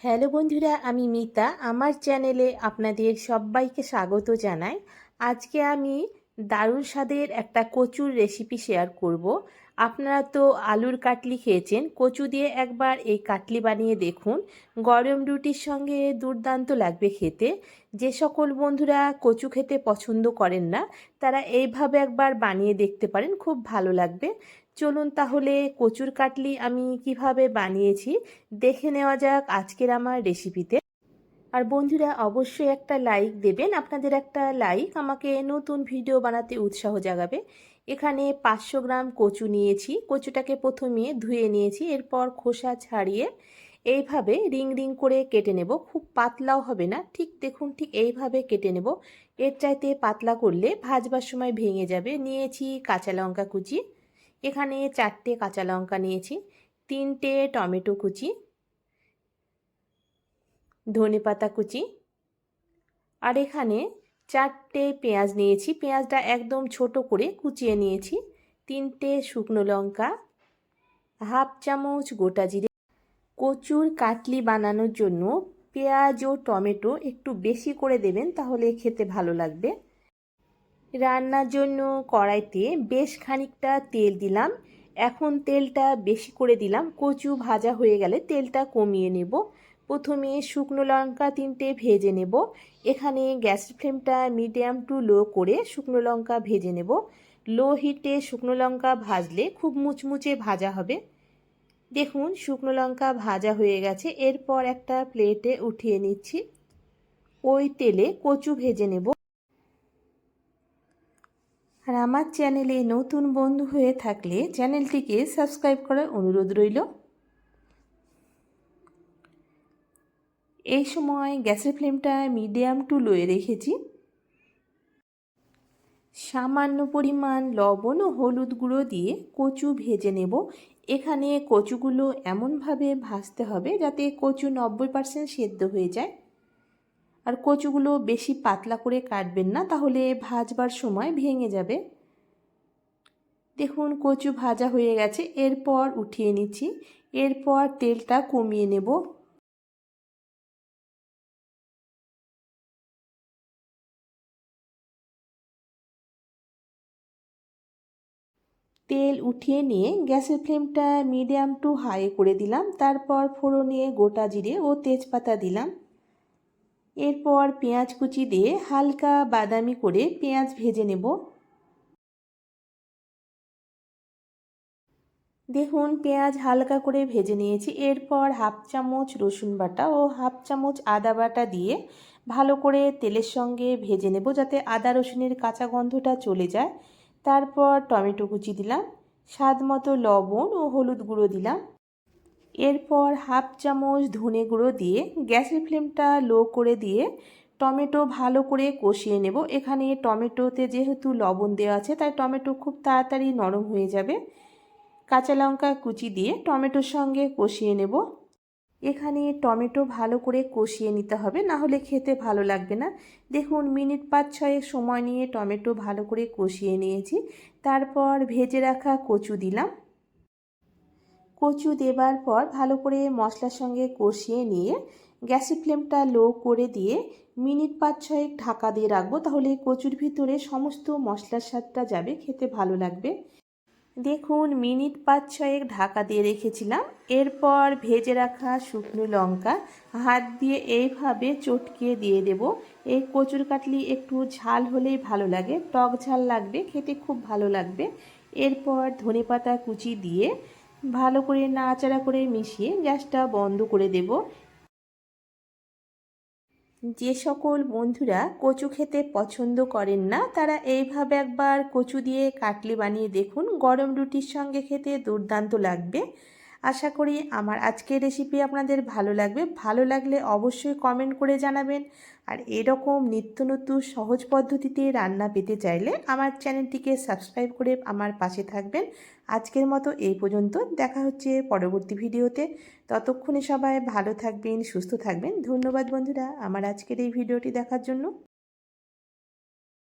Hello বন্ধুরা, আমি মিতা। আমার চ্যানেলে আপনাদের সবাইকে স্বাগত জানাই। আজকে আমি দারুণ স্বাদের একটা কচুর রেসিপি শেয়ার করব। আপনারা তো আলুর কাটলি খেয়েছেন, কচু দিয়ে একবার এই কাটলি বানিয়ে দেখুন। গরম রুটির সঙ্গে দুর্দান্ত লাগবে খেতে। যে সকল বন্ধুরা কচু খেতে পছন্দ করেন না, তারা এইভাবে একবার বানিয়ে দেখতে পারেন, খুব ভালো লাগবে। চলুন তাহলে কচুর কাটলি আমি কীভাবে বানিয়েছি, দেখে নেওয়া যাক আজকের আমার রেসিপিতে আর বন্ধুরা, অবশ্যই একটা লাইক দেবেন, আপনাদের একটা লাইক আমাকে নতুন ভিডিও বানাতে উৎসাহ জাগাবে। এখানে পাঁচশো গ্রাম কচু নিয়েছি, কচুটাকে প্রথমে ধুয়ে নিয়েছি, এরপর খোসা ছাড়িয়ে এইভাবে রিং রিং করে কেটে নেব। খুব পাতলাও হবে না, ঠিক দেখুন, ঠিক এইভাবে কেটে নেব। এর চাইতে পাতলা করলে ভাজবার সময় ভেঙে যাবে। নিয়েছি কাঁচা লঙ্কা কুচি। এখানে চারটে কাঁচা লঙ্কা নিয়েছি, তিনটে টমেটো কুচি, ধনে পাতা কুচি, আর এখানে চারটে পেঁয়াজ নিয়েছি। পেঁয়াজটা একদম ছোট করে কুচিয়ে নিয়েছি। তিনটে শুকনো লঙ্কা, হাফ চামচ গোটা জিরে, কচুর কাটলি বানানোর জন্য পেঁয়াজ ও টমেটো একটু বেশি করে দেবেন, তাহলে খেতে ভালো লাগবে। রান্নার জন্য কড়াইতে বেশ খানিকটা তেল দিলাম। এখন তেলটা বেশি করে দিলাম। কচু ভাজা হয়ে গেলে তেলটা কমিয়ে নেব। প্রথমে শুকনো লঙ্কা তিনটে ভেজে নেব। এখানে গ্যাস ফ্লেমটা মিডিয়াম টু লো করে শুকনো লঙ্কা ভেজে নেব। লো হিটে শুকনো লঙ্কা ভাজলে খুব মুচমুচে ভাজা হবে। দেখুন, শুকনো লঙ্কা ভাজা হয়ে গেছে। এরপর একটা প্লেটে উঠিয়ে নিচ্ছি। ওই তেলে কচু ভেজে নেব। আর আমার চ্যানেলে নতুন বন্ধু হয়ে থাকলে চ্যানেলটিকে সাবস্ক্রাইব করার অনুরোধ রইল। এই সময় গ্যাসের ফ্লেমটা মিডিয়াম টু লোয়ে রেখেছি। সামান্য পরিমাণ লবণ ও হলুদ গুঁড়ো দিয়ে কচু ভেজে নেব। এখানে কচুগুলো এমনভাবে ভাজতে হবে যাতে কচু নব্বই পার্সেন্ট সেদ্ধ হয়ে যায়। আর কচুগুলো বেশি পাতলা করে কাটবেন না, তাহলে ভাজবার সময় ভেঙে যাবে। দেখুন, কচু ভাজা হয়ে গেছে। এরপর উঠিয়ে নিচ্ছি। এরপর তেলটা কমিয়ে নেব। তেল উঠিয়ে নিয়ে গ্যাসের ফ্লেমটা মিডিয়াম টু হাই করে দিলাম। তারপর ফোড়নে গোটা জিরে ও তেজপাতা দিলাম। এরপর পেঁয়াজ কুচি দিয়ে হালকা বাদামি করে পেঁয়াজ ভেজে নেব। দেখুন, পেঁয়াজ হালকা করে ভেজে নিয়েছি। এরপর হাফ চামচ রসুন বাটা ও হাফ চামচ আদা বাটা দিয়ে ভালো করে তেলের সঙ্গে ভেজে নেব যাতে আদা রসুনের কাঁচা গন্ধটা চলে যায়। তারপর টমেটো কুচি দিলাম স্বাদ মতো লবণ ও হলুদ গুঁড়ো দিলাম। এরপর হাফ চামচ ধনে গুঁড়ো দিয়ে গ্যাসের ফ্লেমটা লো করে দিয়ে টমেটো ভালো করে কষিয়ে নেব। এখানে টমেটোতে যেহেতু লবণ দেওয়া আছে, তাই টমেটো খুব তাড়াতাড়ি নরম হয়ে যাবে। কাঁচা লঙ্কা কুচি দিয়ে টমেটোর সঙ্গে কষিয়ে নেব। এখানে টমেটো ভালো করে কষিয়ে নিতে হবে, না হলে খেতে ভালো লাগবে না। দেখুন, মিনিট পাঁচ ছয়েক সময় নিয়ে টমেটো ভালো করে কষিয়ে নিয়েছি। তারপর ভেজে রাখা কচু দিলাম। কচু দেবার পর ভালো করে মশলার সঙ্গে কষিয়ে নিয়ে গ্যাসের ফ্লেমটা লো করে দিয়ে মিনিট পাঁচ ছয়েক ঢাকা দিয়ে রাখব। তাহলে কচুর ভিতরে সমস্ত মশলার স্বাদটা যাবে, খেতে ভালো লাগবে। দেখুন, মিনিট পাঁচ ছয়েক ঢাকা দিয়ে রেখেছিলাম। এরপর ভেজে রাখা শুকনো লঙ্কা হাত দিয়ে এইভাবে চটকিয়ে দিয়ে দেব। এই কচুর কাটলি একটু ঝাল হলেই ভালো লাগে। টক ঝাল লাগবে, খেতে খুব ভালো লাগবে। এরপর ধনে পাতা কুচি দিয়ে ভালো করে নাড়াচাড়া করে মিশিয়ে গ্যাসটা বন্ধ করে দেব। যে সকল বন্ধুরা কচু খেতে পছন্দ করেন না, তারা এইভাবে একবার কচু দিয়ে কাটলি বানিয়ে দেখুন। গরম রুটির সঙ্গে খেতে দুর্দান্ত লাগবে। আশা করি আমার আজকের রেসিপি আপনাদের ভালো লাগবে। ভালো লাগলে অবশ্যই কমেন্ট করে জানাবেন। আর এরকম নিত্য নতুন সহজ পদ্ধতিতে রান্না পেতে চাইলে আমার চ্যানেলটিকে সাবস্ক্রাইব করে আমার পাশে থাকবেন। আজকের মতো এই পর্যন্ত। দেখা হচ্ছে পরবর্তী ভিডিওতে। ততক্ষণে সবাই ভালো থাকবেন, সুস্থ থাকবেন। ধন্যবাদ বন্ধুরা আমার আজকের এই ভিডিওটি দেখার জন্য।